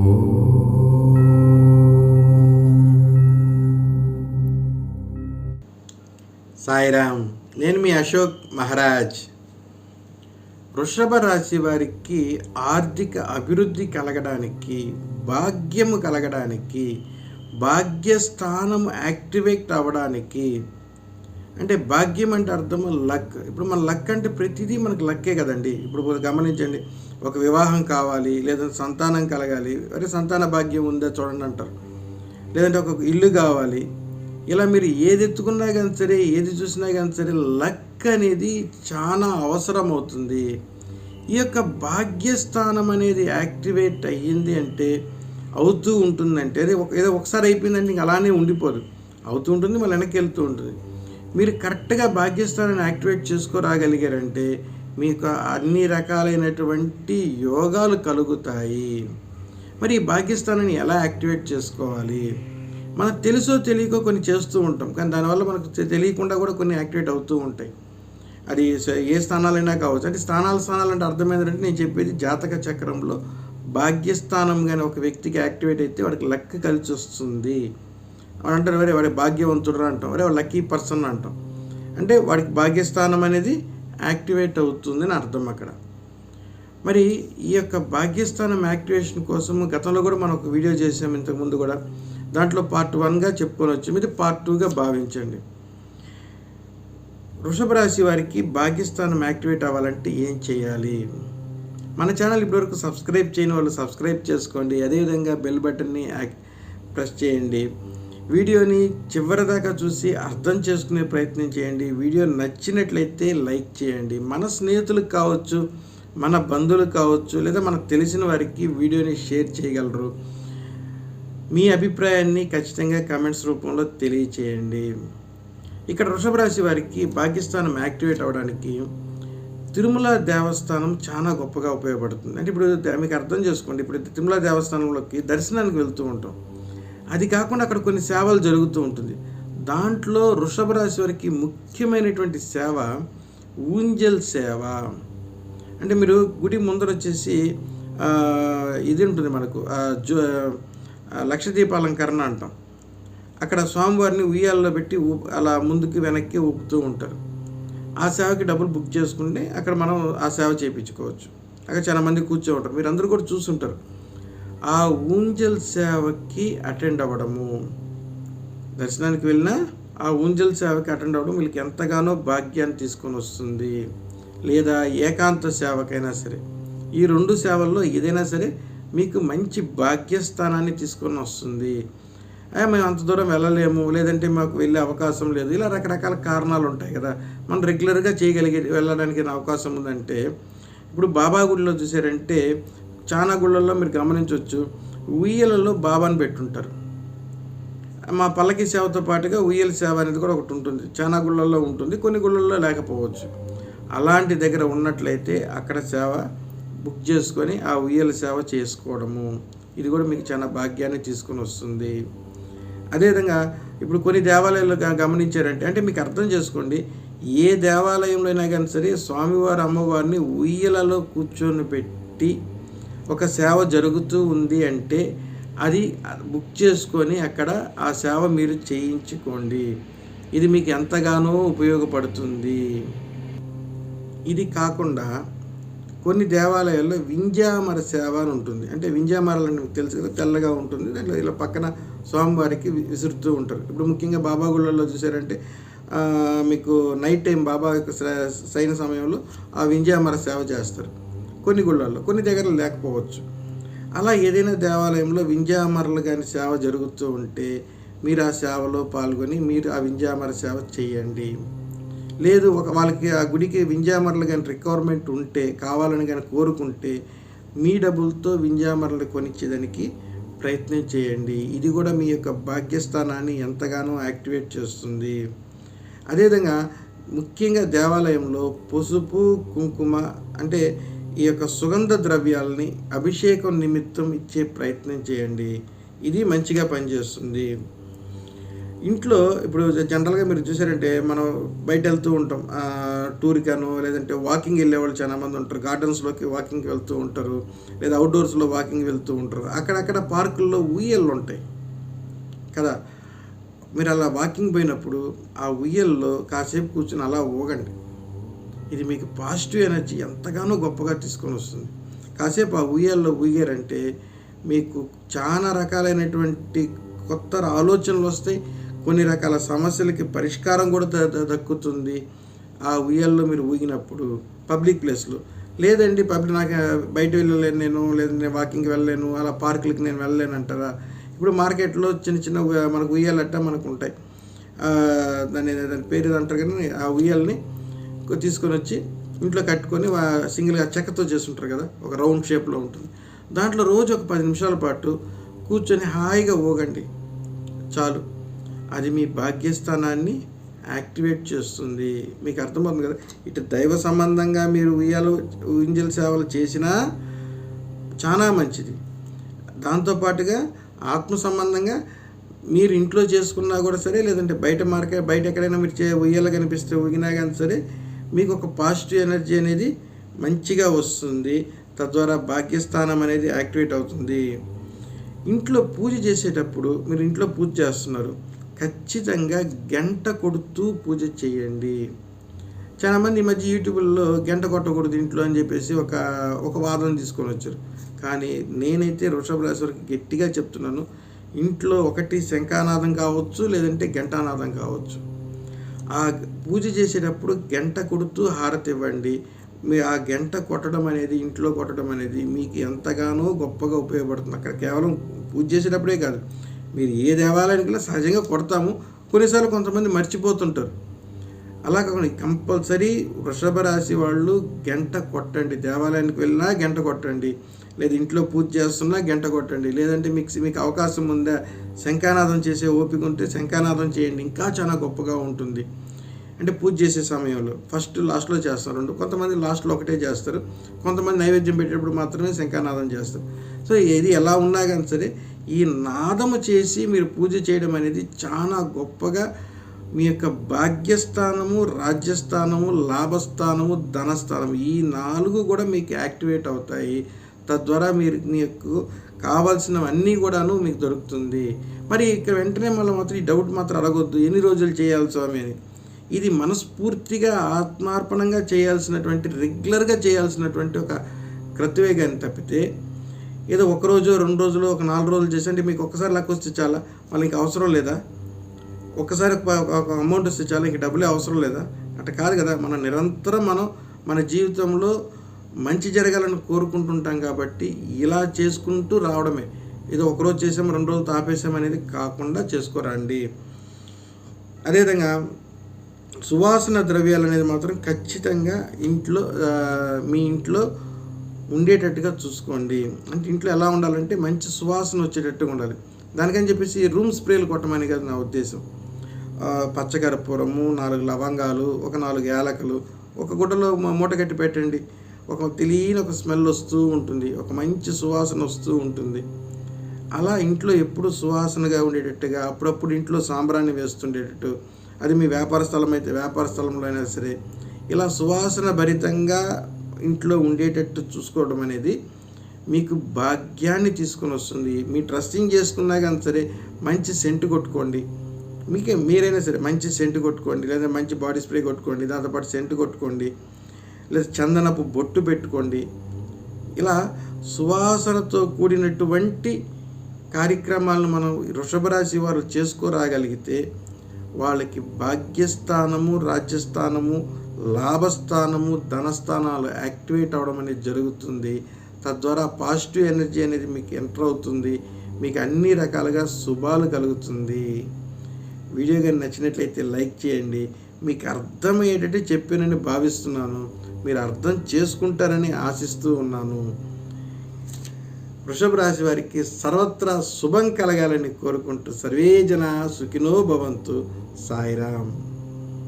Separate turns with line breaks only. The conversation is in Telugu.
సాయిరామ్ నేను మీ అశోక్ మహారాజ్. వృషభ రాశి వారికి ఆర్థిక అభివృద్ధి కలగడానికి భాగ్యము కలగడానికి భాగ్యస్థానం యాక్టివేట్ అవ్వడానికి అంటే భాగ్యం అంటే అర్థం లక్. ఇప్పుడు మన లక్ అంటే ప్రతిదీ మనకు లక్కే కదండి. ఇప్పుడు గమనించండి ఒక వివాహం కావాలి లేదంటే సంతానం కలగాలి. అరే సంతాన భాగ్యం ఉందా చూడండి అంటారు. లేదంటే ఒక ఇల్లు కావాలి. ఇలా మీరు ఏది ఎత్తుకున్నా కానీ సరే ఏది చూసినా కానీ సరే లక్ అనేది చాలా అవసరం అవుతుంది ఈ యొక్క భాగ్యస్థానం అనేది యాక్టివేట్ అయ్యింది అంటే అవుతూ ఉంటుందంటే అదే ఒక ఏదో ఒకసారి అయిపోయిందంటే ఇంక అలానే ఉండిపోదు. అవుతూ ఉంటుంది మళ్ళీ వెనక్కి వెళ్తూ ఉంటుంది. మీరు కరెక్ట్గా భాగ్యస్థానాన్ని యాక్టివేట్ చేసుకోరాగలిగారంటే మీకు అన్ని రకాలైనటువంటి యోగాలు కలుగుతాయి. మరి ఈ భాగ్యస్థానాన్ని ఎలా యాక్టివేట్ చేసుకోవాలి? మనకు తెలుసో తెలియకో కొన్ని చేస్తూ ఉంటాం. కానీ దానివల్ల మనకు తెలియకుండా కూడా కొన్ని యాక్టివేట్ అవుతూ ఉంటాయి. అది ఏ స్థానాలైనా కావచ్చు. అంటే స్థానాలు స్థానాలు అంటే అర్థమైందంటే నేను చెప్పేది జాతక చక్రంలో భాగ్యస్థానం కానీ ఒక వ్యక్తికి యాక్టివేట్ అయితే వాడికి లక్ కలిసి వస్తుంది. వాడు అంటారు వరే వాడి భాగ్యవంతుడు అంటాం. వరే లక్కీ పర్సన్ అంటాం. అంటే వాడికి భాగ్యస్థానం అనేది యాక్టివేట్ అవుతుంది అని అర్థం అక్కడ. మరి ఈ యొక్క భాగ్యస్థానం యాక్టివేషన్ కోసం గతంలో కూడా మనం ఒక వీడియో చేసాం ఇంతకుముందు కూడా. దాంట్లో పార్ట్ వన్గా చెప్పుకొని వచ్చాం ఇది పార్ట్ టూగా భావించండి. వృషభ రాశి వారికి భాగ్యస్థానం యాక్టివేట్ అవ్వాలంటే ఏం చేయాలి? మన ఛానల్ ఇప్పటివరకు సబ్స్క్రైబ్ చేయని వాళ్ళు సబ్స్క్రైబ్ చేసుకోండి. అదేవిధంగా బెల్ బటన్ని యాక్ ప్రెస్ చేయండి. వీడియోని చివరి దాకా చూసి అర్థం చేసుకునే ప్రయత్నం చేయండి. వీడియో నచ్చినట్లయితే లైక్ చేయండి. మన స్నేహితులకు కావచ్చు మన బంధువులకు కావచ్చు లేదా మనకు తెలిసిన వారికి వీడియోని షేర్ చేయగలరు. మీ అభిప్రాయాన్ని ఖచ్చితంగా కామెంట్స్ రూపంలో తెలియచేయండి. ఇక్కడ వృషభ రాశి వారికి పాకిస్తానం యాక్టివేట్ అవ్వడానికి తిరుమల దేవస్థానం చాలా గొప్పగా ఉపయోగపడుతుంది. అంటే ఇప్పుడు మీకు అర్థం చేసుకోండి. ఇప్పుడు తిరుమల దేవస్థానంలోకి దర్శనానికి వెళ్తూ ఉంటాం. అది కాకుండా అక్కడ కొన్ని సేవలు జరుగుతూ ఉంటుంది. దాంట్లో వృషభ రాశి వారికి ముఖ్యమైనటువంటి సేవ ఊంజల్ సేవ. అంటే మీరు గుడి ముందర వచ్చేసి ఇది ఉంటుంది మనకు జో ఆ, లక్ష దీపాలంకరణ అంటాం. అక్కడ స్వామివారిని ఉయ్యాల్లో పెట్టి ఊ- అలా ముందుకి వెనక్కి ఊపుతూ ఉంటారు. ఆ సేవకి డబ్బులు బుక్ చేసుకుంటే అక్కడ మనం ఆ సేవ చేయించుకోవచ్చు. అక్కడ చాలా మంది కూర్చో ఉంటారు. మీరు అందరూ కూడా చూసుంటారు. ఆ ఊంజల్ సేవకి అటెండ్ అవ్వడము. దర్శనానికి వెళ్ళినా ఆ ఊంజల్ సేవకి అటెండ్ అవ్వడం వీళ్ళకి ఎంతగానో భాగ్యాన్ని తీసుకొని వస్తుంది. లేదా ఏకాంత సేవకైనా సరే. ఈ రెండు సేవల్లో ఏదైనా సరే మీకు మంచి భాగ్యస్థానాన్ని తీసుకొని వస్తుంది. మేము అంత దూరం వెళ్ళలేము. లేదంటే మాకు వెళ్ళే అవకాశం లేదు. ఇలా రకరకాల కారణాలు ఉంటాయి కదా. మనం రెగ్యులర్గా చేయగలిగే వెళ్ళడానికి అవకాశం ఉందంటే ఇప్పుడు బాబా గుడిలో చూసారంటే చాలా గుళ్ళల్లో మీరు గమనించవచ్చు. ఉయ్యలలో బాబాని పెట్టుంటారు. మా పల్లకి సేవతో పాటుగా ఉయ్యల సేవ అనేది కూడా ఒకటి ఉంటుంది. చాలా గుళ్ళల్లో ఉంటుంది కొన్ని గుళ్ళల్లో లేకపోవచ్చు. అలాంటి దగ్గర ఉన్నట్లయితే అక్కడ సేవ బుక్ చేసుకొని ఆ ఉయ్యల సేవ చేసుకోవడము. ఇది కూడా మీకు చాలా భాగ్యాన్ని తీసుకొని వస్తుంది. అదేవిధంగా ఇప్పుడు కొన్ని దేవాలయాల్లో గమనించారంటే అంటే మీకు అర్థం చేసుకోండి. ఏ దేవాలయంలో అయినా కానీ సరే స్వామివారు అమ్మవారిని ఉయ్యలలో కూర్చొని పెట్టి ఒక సేవ జరుగుతూ ఉంది అంటే అది బుక్ చేసుకొని అక్కడ ఆ సేవ మీరు చేయించుకోండి. ఇది మీకు ఎంతగానో ఉపయోగపడుతుంది. ఇది కాకుండా కొన్ని దేవాలయాల్లో వింజామర సేవ అని ఉంటుంది. అంటే వింజామరలు అంటే మీకు తెలుసు కదా తెల్లగా ఉంటుంది. దాంట్లో ఇలా పక్కన స్వామివారికి విసురుతూ ఉంటారు. ఇప్పుడు ముఖ్యంగా బాబా గుళ్ళల్లో చూసారంటే మీకు నైట్ టైం బాబా యొక్క సైన సమయంలో ఆ వింజామర సేవ చేస్తారు. కొన్ని గుళ్ళల్లో కొన్ని దగ్గర లేకపోవచ్చు. అలా ఏదైనా దేవాలయంలో వింజామరలు కానీ సేవ జరుగుతూ ఉంటే మీరు ఆ సేవలో పాల్గొని మీరు ఆ వింజామర సేవ చేయండి. లేదు ఒక వాళ్ళకి ఆ గుడికి వింజామరలు కానీ రిక్వైర్మెంట్ ఉంటే కావాలని కానీ కోరుకుంటే మీ డబ్బులతో వింజామరలు కొనిచ్చేదానికి ప్రయత్నం చేయండి. ఇది కూడా మీ యొక్క భాగ్యస్థానాన్ని ఎంతగానో యాక్టివేట్ చేస్తుంది. అదేవిధంగా ముఖ్యంగా దేవాలయంలో పసుపు కుంకుమ అంటే ఈ యొక్క సుగంధ ద్రవ్యాలని అభిషేకం నిమిత్తం ఇచ్చే ప్రయత్నం చేయండి. ఇది మంచిగా పనిచేస్తుంది. ఇంట్లో ఇప్పుడు జనరల్గా మీరు చూసారంటే మనం బయట వెళ్తూ ఉంటాం. ఆ, లేదంటే వాకింగ్ వెళ్ళే వాళ్ళు ఉంటారు. గార్డెన్స్లోకి వాకింగ్కి వెళ్తూ ఉంటారు. లేదా అవుట్డోర్స్లో వాకింగ్ వెళ్తూ ఉంటారు. అక్కడక్కడ పార్కుల్లో ఉయ్యళ్ళు ఉంటాయి కదా? మీరు అలా వాకింగ్ పోయినప్పుడు ఆ ఉయ్యల్లో కాసేపు కూర్చొని అలా ఊగండి. ఇది మీకు పాజిటివ్ ఎనర్జీ ఎంతగానో గొప్పగా తీసుకొని వస్తుంది. కాసేపు ఆ ఉయ్యాల్లో ఊగారంటే మీకు చాలా రకాలైనటువంటి కొత్త ఆలోచనలు వస్తాయి. కొన్ని రకాల సమస్యలకి పరిష్కారం కూడా ద- దక్కుతుంది. ఆ ఉయ్యాల్లో మీరు ఊగినప్పుడు పబ్లిక్ ప్లేస్లో. లేదండి పబ్లిక్ నాకు బయట వెళ్ళలేను నేను లేదంటే వాకింగ్కి వెళ్ళలేను అలా పార్కులకి నేను వెళ్ళలేను అంటారా? ఇప్పుడు మార్కెట్లో చిన్న చిన్న మనకు ఉయ్యాలట్ట మనకు ఉంటాయి. దాని దాని పేరు అంటారు కానీ ఆ ఉయ్యాలని తీసుకొని వచ్చి ఇంట్లో కట్టుకొని సింగిల్గా చెక్కతో చేస్తుంటారు కదా ఒక రౌండ్ షేప్లో ఉంటుంది. దాంట్లో రోజు ఒక పది నిమిషాల పాటు కూర్చొని హాయిగా ఊగండి. చాలు. అది మీ భాగ్యస్థానాన్ని యాక్టివేట్ చేస్తుంది. మీకు అర్థమవుతుంది కదా? ఇటు దైవ సంబంధంగా మీరు ఉయ్యాలు ఊంజల సేవలు చేసినా చాలా మంచిది. దాంతోపాటుగా ఆత్మ సంబంధంగా మీరు ఇంట్లో చేసుకున్నా కూడా సరే లేదంటే బయట మార్కెట్ బయట ఎక్కడైనా మీరు చే ఉయ్యాల కనిపిస్తే ఊగినా కానీ సరే మీకు ఒక పాజిటివ్ ఎనర్జీ అనేది మంచిగా వస్తుంది. తద్వారా భాగ్యస్థానం అనేది యాక్టివేట్ అవుతుంది. ఇంట్లో పూజ చేసేటప్పుడు మీరు ఇంట్లో పూజ చేస్తున్నారు. ఖచ్చితంగా గంట కొడుతూ పూజ చేయండి. చాలామంది ఈ మధ్య యూట్యూబ్లో గంట కొట్టకూడదు ఇంట్లో అని చెప్పేసి ఒక ఒక వాదన తీసుకొని వచ్చారు. కానీ నేనైతే వృషభ రాశి గట్టిగా చెప్తున్నాను. ఇంట్లో ఒకటి శంఖానాదం కావచ్చు లేదంటే గంటానాదం కావచ్చు. ఆ పూజ చేసేటప్పుడు గంట కొడుతూ హారతి ఇవ్వండి. మీ ఆ గంట కొట్టడం అనేది ఇంట్లో కొట్టడం అనేది మీకు ఎంతగానో గొప్పగా ఉపయోగపడుతుంది. అక్కడ కేవలం పూజ చేసేటప్పుడే కాదు. మీరు ఏ దేవాలయానికి సహజంగా కొడతాము. కొన్నిసార్లు కొంతమంది మర్చిపోతుంటారు. అలా కాకుండా కంపల్సరీ వృషభ రాశి వాళ్ళు గంట కొట్టండి. దేవాలయానికి వెళ్ళినా గంట కొట్టండి. లేదా ఇంట్లో పూజ చేస్తున్నా గంట కొట్టండి. లేదంటే మీకు మీకు అవకాశం ఉందా? శంఖానాదం చేసే ఓపిక ఉంటే శంఖానాదం చేయండి. ఇంకా చాలా గొప్పగా ఉంటుంది. అంటే పూజ చేసే సమయంలో ఫస్ట్ లాస్ట్లో చేస్తారు. రెండు కొంతమంది లాస్ట్లో ఒకటే చేస్తారు. కొంతమంది నైవేద్యం పెట్టేటప్పుడు మాత్రమే శంఖానాదం చేస్తారు. సో ఏది ఎలా ఉన్నా కానీ సరే ఈ నాదము చేసి మీరు పూజ చేయడం అనేది చాలా గొప్పగా మీ యొక్క భాగ్యస్థానము రాజ్యస్థానము లాభస్థానము ధనస్థానము ఈ నాలుగు కూడా మీకు యాక్టివేట్ అవుతాయి. తద్వారా మీరు మీకు కావాల్సినవన్నీ కూడాను మీకు దొరుకుతుంది. మరి ఇక్కడ వెంటనే మళ్ళీ మాత్రం ఈ డౌట్ మాత్రం అడగొద్దు. ఎన్ని రోజులు చేయాలి స్వామి అని? ఇది మనస్ఫూర్తిగా ఆత్మార్పణంగా చేయాల్సినటువంటి రెగ్యులర్గా చేయాల్సినటువంటి ఒక క్రతువే కానీ తప్పితే ఏదో ఒక రోజు రెండు రోజులు ఒక నాలుగు రోజులు చేసి అంటే మీకు ఒక్కసారి లెక్క వస్తే చాలా మళ్ళీ ఇంకా అవసరం లేదా? ఒక్కసారి ఒక ఒక అమౌంట్ వస్తే చాలా ఇంక డబ్బులే అవసరం లేదా? అట్లా కాదు కదా మనం నిరంతరం మనం మన జీవితంలో మంచి జరగాలని కోరుకుంటుంటాం కాబట్టి ఇలా చేసుకుంటూ రావడమే. ఏదో ఒకరోజు చేసాం రెండు రోజులు తాపేసాం అనేది కాకుండా చేసుకోరండి. అదేవిధంగా సువాసన ద్రవ్యాలు అనేది మాత్రం ఖచ్చితంగా ఇంట్లో మీ ఇంట్లో ఉండేటట్టుగా చూసుకోండి. అంటే ఇంట్లో ఎలా ఉండాలంటే మంచి సువాసన వచ్చేటట్టుగా ఉండాలి. దానికని చెప్పేసి రూమ్ స్ప్రేలు కొట్టమని కదా నా ఉద్దేశం. పచ్చకర్పూరము నాలుగు లవంగాలు ఒక నాలుగు యాలకులు ఒక గుడ్డలో మూట కట్టి పెట్టండి. ఒక తెలియని ఒక స్మెల్ వస్తూ ఉంటుంది. ఒక మంచి సువాసన వస్తూ ఉంటుంది. అలా ఇంట్లో ఎప్పుడు సువాసనగా ఉండేటట్టుగా అప్పుడప్పుడు ఇంట్లో సాంబ్రాన్ని వేస్తుండేటట్టు అది మీ వ్యాపార స్థలం అయితే వ్యాపార స్థలంలో అయినా సరే ఇలా సువాసన భరితంగా ఇంట్లో ఉండేటట్టు చూసుకోవడం అనేది మీకు భాగ్యాన్ని తీసుకొని వస్తుంది. మీ ట్రస్టింగ్ చేసుకున్నా కానీ సరే మంచి సెంటు కొట్టుకోండి. మీకే మీరైనా సరే మంచి సెంటు కొట్టుకోండి లేదా మంచి బాడీ స్ప్రే కొట్టుకోండి దాంతోపాటు సెంటు కొట్టుకోండి లేదా చందనపు బొట్టు పెట్టుకోండి. ఇలా సువాసనతో కూడినటువంటి కార్యక్రమాలను మనం వృషభ రాశి వారు చేసుకోరాగలిగితే వాళ్ళకి భాగ్యస్థానము రాజ్యస్థానము లాభస్థానము ధనస్థానాలు యాక్టివేట్ అవడం అనేది జరుగుతుంది. తద్వారా పాజిటివ్ ఎనర్జీ అనేది మీకు ఎంటర్ అవుతుంది. మీకు అన్ని రకాలుగా శుభాలు కలుగుతుంది. వీడియో కానీ నచ్చినట్లయితే లైక్ చేయండి. మీకు అర్థమయ్యేటట్టు చెప్పానని భావిస్తున్నాను. మీరు అర్థం చేసుకుంటారని ఆశిస్తూ ఉన్నాను. వృషభ రాశి వారికి సర్వత్రా శుభం కలగాలని కోరుకుంటూ సర్వే జన సుఖినో భవంతు. సాయిరామ్.